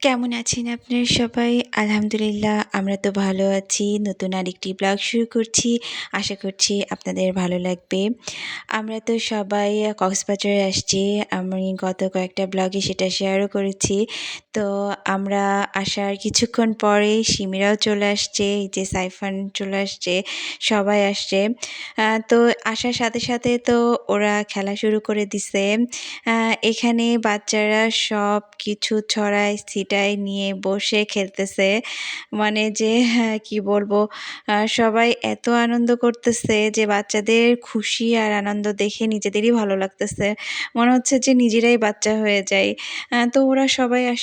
কেমন আছেন আপনার সবাই? আলহামদুলিল্লাহ, আমরা তো ভালো আছি। নতুন আরেকটি ব্লগ শুরু করছি। আশা করছি আপনাদের ভালো লাগবে। আমরা তো সবাই কক্সবাজারে আসছি। আমি গত কয়েকটা ব্লগে সেটা শেয়ারও করেছি। তো আমরা আসার কিছুক্ষণ পরে সিমিরাও চলে আসছে, এই যে সাইফান চলে আসছে, সবাই আসছে। তো আসার সাথে সাথে তো ওরা খেলা শুরু করে দিছে। এখানে বাচ্চারা সব কিছু ছড়ায়, ছিটায় নিয়ে বসে খেলতেছে। মানে যে কি বলব সবাই এত আনন্দ করতেছে যে বাচ্চাদের খুশি আর আনন্দ দেখে নিজেদেরই ভালো লাগতেছে। মনে হচ্ছে যে নিজেরাই বাচ্চা হয়ে যায়। তো ওরা সবাই আস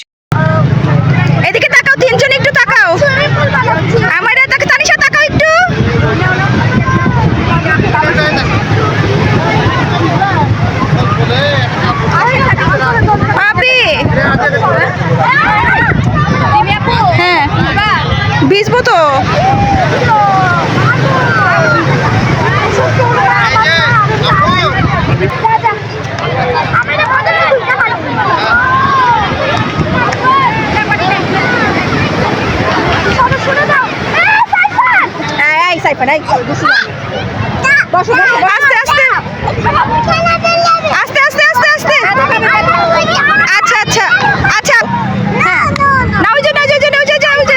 এদিকে তাকাও তিনজন একটু তাকাও আমার তাকে তানিশা তাকাও একটু পাপি সাইফান এই বসো বসো বসো আস্তে আস্তে আস্তে আস্তে আস্তে আস্তে আচ্ছা আচ্ছা আচ্ছা হ্যাঁ না ওই যে না ওই যে না ওই যে ওই যে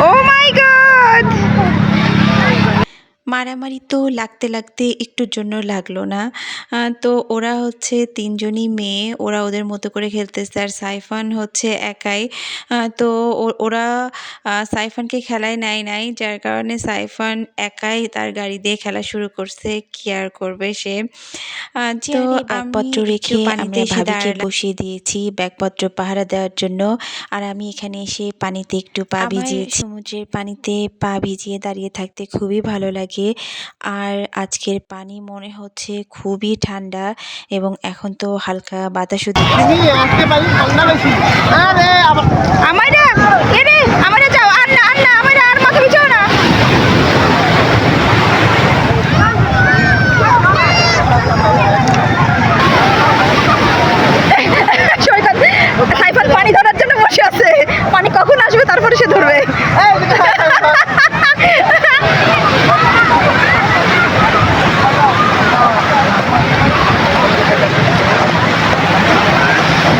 ও মাই গড মারামারি তো লাগতে লাগতে একটুর জন্য লাগল না। তো ওরা হচ্ছে তিনজনই মেয়ে ওরা ওদের মতো করে খেলতেছে। আর সাইফান হচ্ছে একাই। তো ওরা সাইফানকে খেলায় নেয় নাই যার কারণে সাইফান একাই তার গাড়ি দিয়ে খেলা শুরু করছে। কি আর করবে সে? তো ব্যাগপত্র রেখে আমরা ভাবিকে বসিয়ে দিয়েছি ব্যাগপত্র পাহারা দেওয়ার জন্য। আর আমি এখানে এসে পানিতে একটু পা ভিজিয়েছি। সমুদ্রের পানিতে পা ভিজিয়ে দাঁড়িয়ে থাকতে খুবই ভালো লাগে। আর আজকের পানি মনে হচ্ছে খুবই ঠান্ডা এবং এখন তো হালকা বাতাসও দিচ্ছে। তুমি আজকে পারি ঠান্ডা বেশি। আরে আবার আমারা এরে আমারা যাও আর না আর না আমারা আর মাথা বিছাও না। সৈকত সাইফান পানি ধরার জন্য বসে আছে। পানি কখন আসবে তারপরে সে ধরবে এই দিকে তাকাও।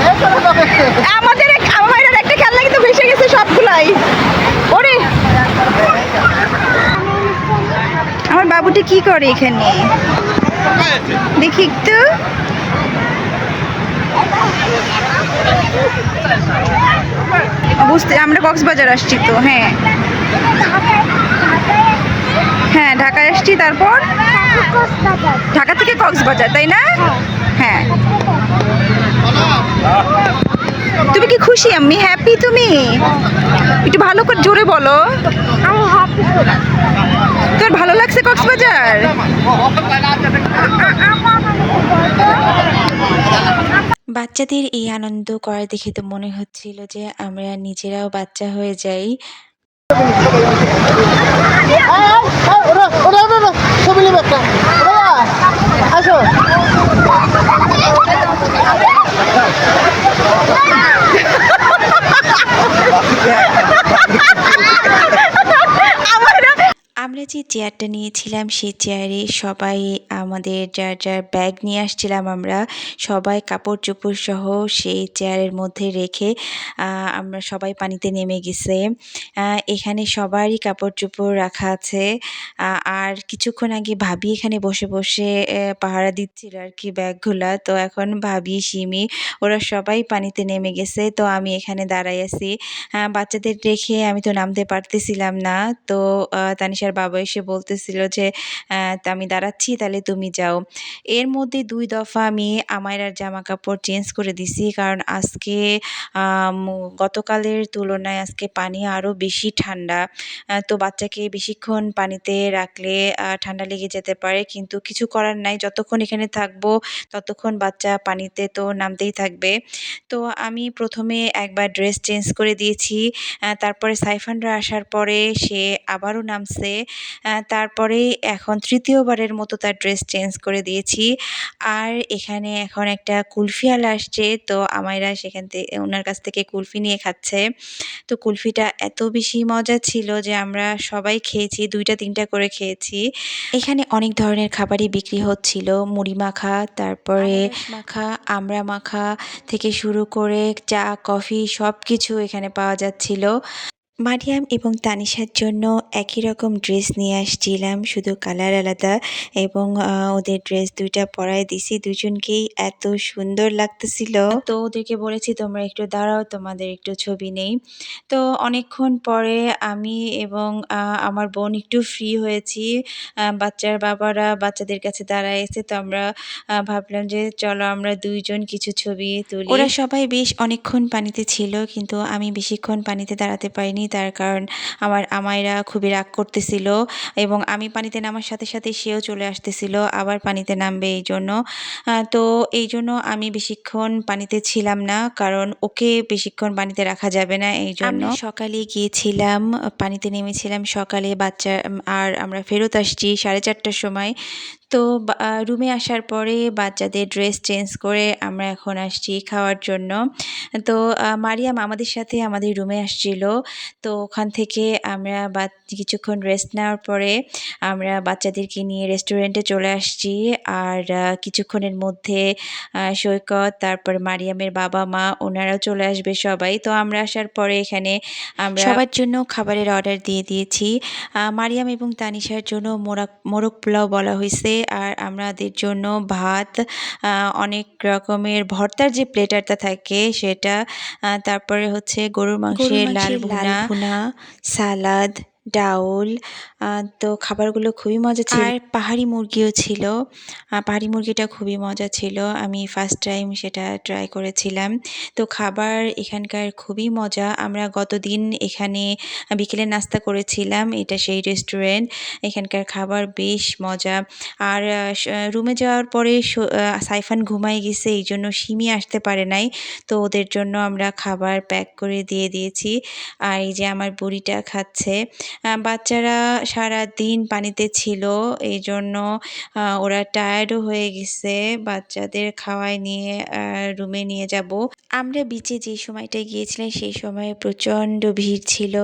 এই চলো তো দেখতে। আমাদের এক- আমাদের একটা খেলনা কিন্তু ভেসে গেছে সবগুলাই ওরে আমার বাবুটি কি করে এখানে? দেখি একটু। বুঝতে আমরা কক্সবাজার আসছি তো হ্যাঁ। হ্যাঁ ঢাকায় আসছি তারপর? ঢাকা থেকে কক্সবাজার তাই না? হ্যাঁ। তুমি কি খুশি আমি হ্যাপি তুমি? একটু ভালো করে জোরে বলো। তোর ভালো লাগছে কক্সবাজার? বাচ্চাদের এই আনন্দ করা দেখে তো মনে হচ্ছিল যে আমরা নিজেরাও বাচ্চা হয়ে যাই। আসো যে চেয়ারটা নিয়েছিলাম সেই চেয়ারে সবাই আমাদের যার যার ব্যাগ নিয়ে আসছিলাম আমরা, সবাই কাপড় চোপড় সহ সেই চেয়ারের মধ্যে রেখে আমরা সবাই পানিতে নেমে গেছে। এখানে সবারই কাপড় চোপড় রাখা আছে। আর কিছুক্ষণ আগে ভাবি এখানে বসে বসে পাহারা দিচ্ছিল আর কি ব্যাগগুলা। তো এখন ভাবি, সিমি, ওরা সবাই পানিতে নেমে গেছে। তো আমি এখানে দাঁড়াই আছি। বাচ্চাদের রেখে আমি তো নামতে পারতেছিলাম না। তো তানিশার বাবা এসে বলতেছিল যে আমি দাঁড়াচ্ছি, তাহলে তুমি যাও। এর মধ্যে দুই দফা আমি আমার আর জামা কাপড় চেঞ্জ করে দিছি, কারণ আজকে গতকালের তুলনায় আজকে পানি আরও বেশি ঠান্ডা। তো বাচ্চাকে বেশিক্ষণ পানিতে রাখলে ঠান্ডা লেগে যেতে পারে, কিন্তু কিছু করার নাই। যতক্ষণ এখানে থাকব, ততক্ষণ বাচ্চা পানিতে তো নামতেই থাকবে। তো আমি প্রথমে একবার ড্রেস চেঞ্জ করে দিয়েছি। তারপরে সাইফানরা আসার পরে সে আবারও নামছে। তারপরে এখন তৃতীয়বারের মতো তার ড্রেস চেঞ্জ করে দিয়েছি। আর এখানে এখন একটা কুলফিয়াল আসছে তো আমায়রা সেখান থেকে ওনার কাছ থেকে কুলফি নিয়ে খাচ্ছে। তো কুলফিটা এত বেশি মজা ছিল যে আমরা সবাই খেয়েছি দুইটা তিনটা করে খেয়েছি। এখানে অনেক ধরনের খাবারই বিক্রি হচ্ছিল মুড়ি মাখা তারপরে মাখা। আমড়া মাখা থেকে শুরু করে চা কফি সব কিছু এখানে পাওয়া যাচ্ছিল। মারিয়াম এবং তানিশার জন্য একই রকম ড্রেস নিয়ে আসছিলাম, শুধু কালার আলাদা এবং ওদের ড্রেস দুইটা পরায় দিছি, দুজনকেই এত সুন্দর লাগতেছিল। তো ওদেরকে বলেছি, তোমরা একটু দাঁড়াও, তোমাদের একটু ছবি নেই। তো অনেকক্ষণ পরে আমি এবং আমার বোন একটু ফ্রি হয়েছি। বাচ্চার বাবারা বাচ্চাদের কাছে দাঁড়ায় এসে তো আমরা ভাবলাম যে চলো আমরা দুইজন কিছু ছবি তুলি। ওরা সবাই বেশ অনেকক্ষণ পানিতে ছিল, কিন্তু আমি বেশিক্ষণ পানিতে দাঁড়াতে পারিনি। তার কারণ আমার আমায়রা খুবই রাগ করতেছিল এবং আমি পানিতে নামার সাথে সাথে সেও চলে আসতেছিল, আবার পানিতে নামবে এই জন্য। তো এই জন্য আমি বেশিক্ষণ পানিতে ছিলাম না, কারণ ওকে বেশিক্ষণ পানিতে রাখা যাবে না এই জন্য। সকালে গিয়েছিলাম, পানিতে নেমেছিলাম সকালে, বাচ্চা আর আমরা ফেরত আসছি সাড়ে চারটার সময়। তো রুমে আসার পরে বাচ্চাদের ড্রেস চেঞ্জ করে আমরা এখন আসছি খাওয়ার জন্য। তো মারিয়াম আমাদের সাথে আমাদের রুমে আসছিল। তো ওখান থেকে আমরা বা, কিছুক্ষণ রেস্ট নেওয়ার পরে আমরা বাচ্চাদেরকে নিয়ে রেস্টুরেন্টে চলে আসছি। আর কিছুক্ষণের মধ্যে সৈকত, তারপর মারিয়ামের বাবা মা, ওনারাও চলে আসবে সবাই। তো আমরা আসার পরে এখানে আমরা সবার জন্য খাবারের অর্ডার দিয়ে দিয়েছি। মারিয়াম এবং তানিশার জন্য মোরগ মোরগ পোলাও বলা হয়েছে আর আমাদের জন্য ভাত অনেক রকমের ভর্তার যে প্লেটারটা থাকে সেটা তারপরে হচ্ছে গরুর মাংসের লাল ভুনা, সালাদ ডাউল তো খাবারগুলো খুবই মজা ছিল। আর পাহাড়ি মুরগিও ছিল। পাহাড়ি মুরগিটা খুবই মজা ছিল। আমি ফার্স্ট টাইম সেটা ট্রাই করেছিলাম। তো খাবার এখানকার খুবই মজা। আমরা গতদিন এখানে বিকেলে নাস্তা করেছিলাম। এটা সেই রেস্টুরেন্ট এখানকার খাবার বেশ মজা। আর রুমে যাওয়ার পরে সাইফান ঘুমাই গেছে, এই জন্য সিমি আসতে পারে নাই। তো ওদের জন্য আমরা খাবার প্যাক করে দিয়ে দিয়েছি। আর এই যে আমার বুড়িটা খাচ্ছে বাচ্চারা সারা দিন পানিতে ছিল এই জন্য ওরা টায়ার্ডও হয়ে গেছে। বাচ্চাদের খাওয়াই নিয়ে রুমে নিয়ে যাব। আমরা বিচে যে সময়টায় গিয়েছিলাম, সেই সময় প্রচণ্ড ভিড় ছিল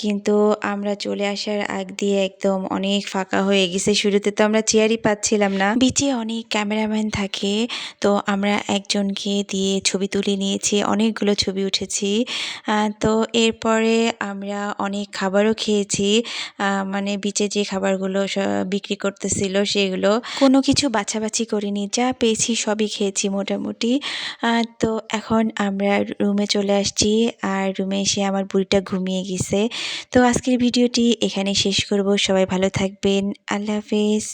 কিন্তু আমরা চলে আসার আগ দিয়ে একদম অনেক ফাঁকা হয়ে গেছে। শুরুতে তো আমরা চেয়ারই পাচ্ছিলাম না। বিচে অনেক ক্যামেরাম্যান থাকে, তো আমরা একজনকে দিয়ে ছবি তুলে নিয়েছি, অনেকগুলো ছবি উঠেছি। তো এরপরে আমরা অনেক খাবারও খেয়েছি। মানে বিচে যে খাবারগুলো বিক্রি করতেছিল সেগুলো কোনো কিছু বাছাবাছি করিনি। যা পেয়েছি সবই খেয়েছি মোটামুটি। তো এখন আমরা রুমে চলে আসছি আর রুমে এসে আমার বুড়িটা ঘুমিয়ে গেছে। তো আজকের ভিডিওটি এখানে শেষ করব। সবাই ভালো থাকবেন। আল্লাহ হাফেজ।